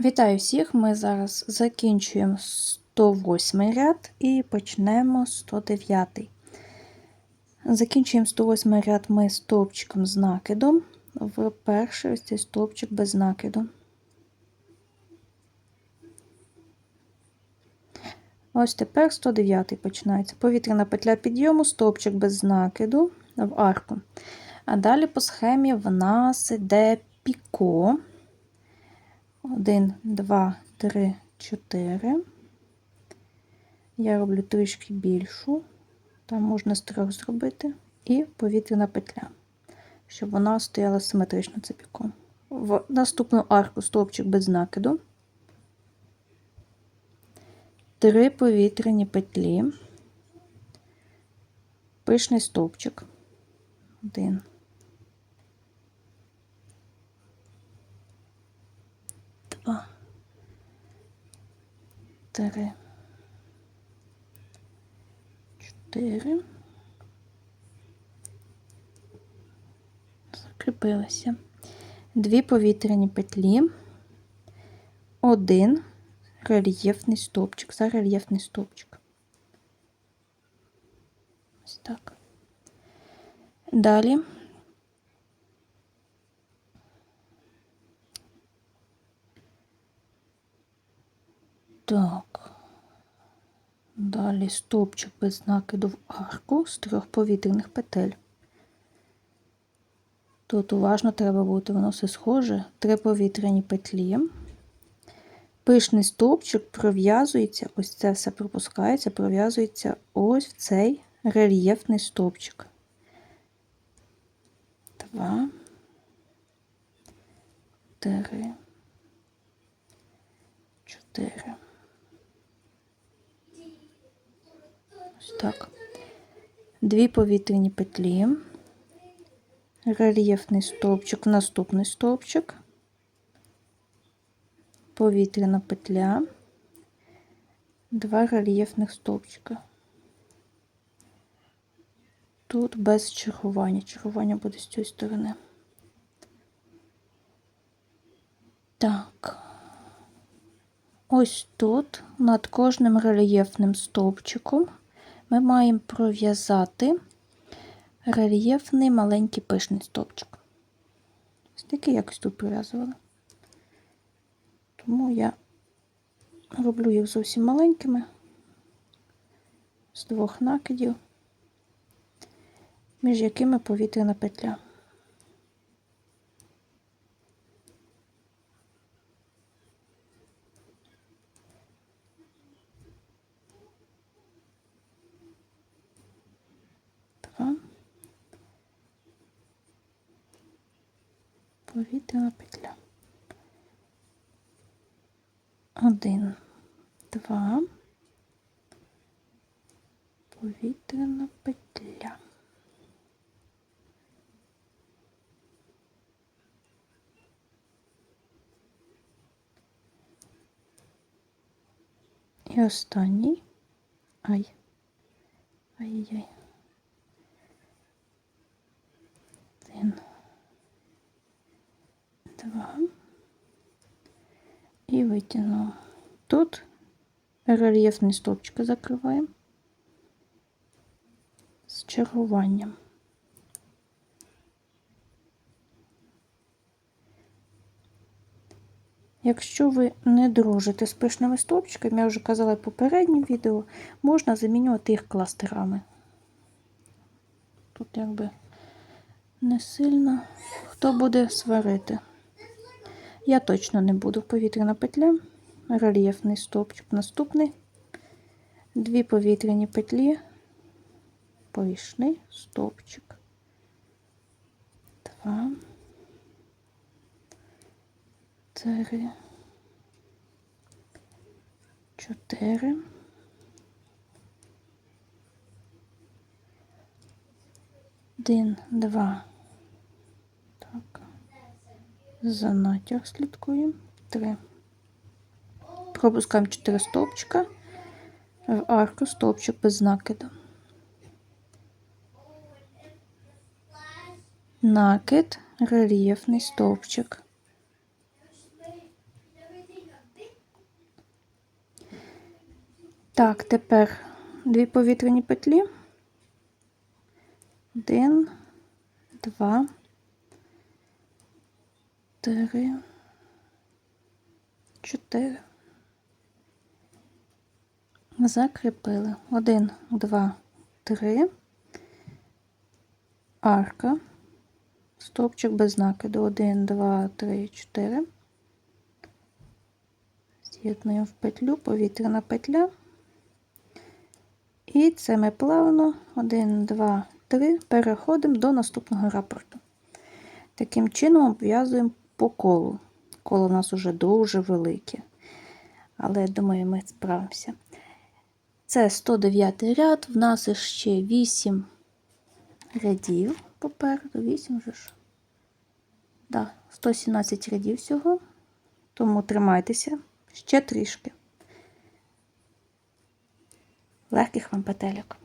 Вітаю всіх! Ми зараз закінчуємо 108 ряд і почнемо 109. Закінчуємо 108 ряд ми стовпчиком з накидом в перший ось цей стовпчик без накиду. Ось тепер 109 починається. Повітряна петля підйому, стовпчик без накиду в арку. А далі по схемі в нас йде піко. 1, 2, 3, 4. Я роблю трішки більшу, там можна з трьох зробити, і повітряна петля, щоб вона стояла симетрично цепіком. В наступну арку стовпчик без накиду. Три повітряні петлі, пишний стовпчик. Один. 4, 4. Закріпилися. Дві повітряні петлі, один рельєфний стовпчик, за рельєфний стовпчик. Ось так. Далі Так. Далі стовпчик без накиду в арку з трьох повітряних петель. Тут уважно треба бути, воно все схоже. Три повітряні петлі. Пишний стовпчик пров'язується, ось це все пропускається, пров'язується ось в цей рельєфний стовпчик. Два. Три. Чотири. Ось так. Дві повітряні петлі, рельєфний стовпчик, наступний стовпчик, повітряна петля, два рельєфних стовпчика. Тут без чергування. Чергування буде з цієї сторони. Так. Ось тут над кожним рельєфним стовпчиком ми маємо пров'язати рельєфний маленький пишний стовпчик. Ось такий якось тут прив'язували. Тому я роблю їх зовсім маленькими, з двох накидів, між якими повітряна петля. Два. Повітряна петля. Один, два, повітряна петля. І останній. Ай. Ай-яй. Один. Два. І витягнула. Тут рельєфний стовпчик закриваємо з чергуванням. Якщо ви не дружите з пишними стовпчиками, я вже казала в попереднім відео, можна замінювати їх кластерами. Тут якби не сильно хто буде сварити. Я точно не буду повітряна петля, рельєфний стовпчик наступний, дві повітряні петлі, пишний стовпчик, два, три, чотири, один, два за натяг слідкуємо Три. Пропускаємо чотири стовпчика в арку стовпчик без накиду. Накид, рельєфний стовпчик. Так, тепер дві повітряні петлі. Один, два три, чотири. Закріпили. Один, два, три. Арка. Стовпчик без накиду. Один, два, три, чотири. З'єднуємо в петлю, повітряна петля. І це ми плавно 1, 2, 3 переходимо до наступного рапорту. Таким чином обв'язуємо колу. Коло у нас вже дуже велике. Але я думаю, ми справимося. Це 109 ряд, в нас ще 8 рядів попереду, 8 вже ж. Да, 117 рядів всього. Тому тримайтеся ще трішки. Легких вам петельок.